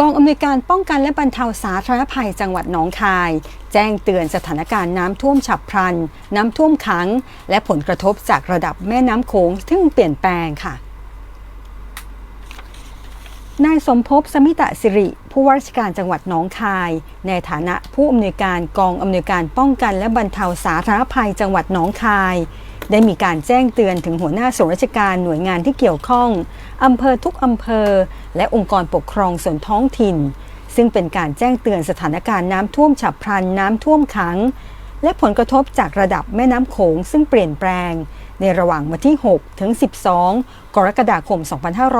กองอำนวยการป้องกันและบรรเทาสาธารณภัยจังหวัดหนองคาย แจ้งเตือนสถานการณ์น้ำท่วมฉับพลัน น้ำท่วมขัง และผลกระทบจากระดับแม่น้ำโขงที่เปลี่ยนแปลงค่ะนายสมภพสมิตะสิริ ผู้ว่าราชการจังหวัดหนองคาย ในฐานะผู้อำนวยการกองอำนวยการป้องกันและบรรเทาสาธารณภัยจังหวัดหนองคาย ได้มีการแจ้งเตือนถึงหัวหน้าส่วนราชการหน่วยงานที่เกี่ยวข้องอำเภอทุกอำเภอ และองค์กรปกครองส่วนท้องถิ่น ซึ่งเป็นการแจ้งเตือนสถานการณ์น้ำท่วมฉับพลันน้ำท่วมขัง และผลกระทบจากระดับแม่น้ำโขงซึ่งเปลี่ยนแปลง ในระหว่างวันที่ 6 ถึง 12 กรกฎาคม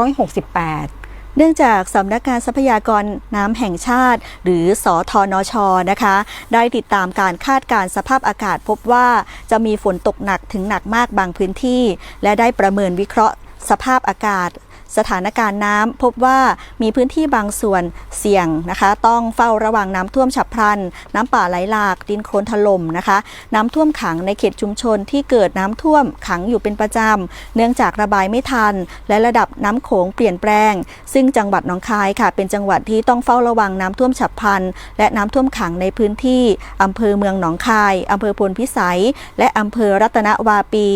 2568 เนื่องจากสำนักงานทรัพยากรน้ำแห่งชาติ หรือสอทอนชนะคะ ได้ติดตามการคาดการสภาพอากาศพบว่าจะมีฝนตกหนักถึงหนักมากบางพื้นที่ และได้ประเมินวิเคราะห์สภาพอากาศ สถานการณ์น้ำพบว่ามีพื้นที่บางส่วนเสี่ยงนะคะ ต้องเฝ้าระวังน้ำท่วมฉับพลัน น้ำป่าไหลหลากดินโคลนถล่มนะคะ น้ำท่วมขังในเขตชุมชนที่เกิดน้ำท่วมขังอยู่เป็นประจำ เนื่องจากระบายไม่ทัน และระดับน้ำโขงเปลี่ยนแปลง ซึ่งจังหวัดหนองคายค่ะ เป็นจังหวัดที่ต้องเฝ้าระวังน้ำท่วมฉับพลัน และน้ำท่วมขังในพื้นที่อำเภอเมืองหนองคายอำเภอพลพิสัย และอำเภอรัตนวาปี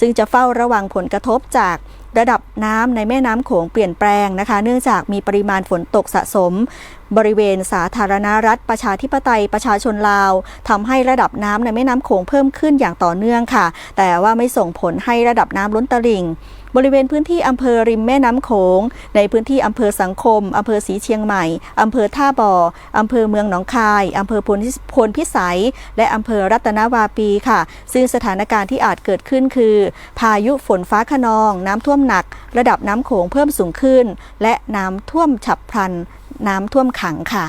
ซึ่งจะเฝ้าระวังผลกระทบจากระดับน้ำในแม่น้ำโขงเปลี่ยนแปลงนะคะ เนื่องจากมีปริมาณฝนตกสะสม บริเวณสาธารณรัฐประชาธิปไตยประชาชนลาวทำให้ระดับน้ำในแม่น้ำโขงเพิ่มขึ้นอย่างต่อเนื่องค่ะ แต่ว่าไม่ส่งผลให้ระดับน้ำล้นตลิ่งบริเวณพื้นที่อำเภอริมแม่น้ำโขง ในพื้นที่อำเภอสังคมอำเภอศรีเชียงใหม่อำเภอท่าบ่ออำเภอเมืองหนองคายอำเภอพลพลพิสัย และอำเภอรัตนวาปีค่ะ ซึ่งสถานการณ์ที่อาจเกิดขึ้นคือ พายุฝนฟ้าขนอง น้ำท่วมหนัก ระดับน้ำโขงเพิ่มสูงขึ้น และน้ำท่วมฉับพลัน น้ำท่วมขังค่ะ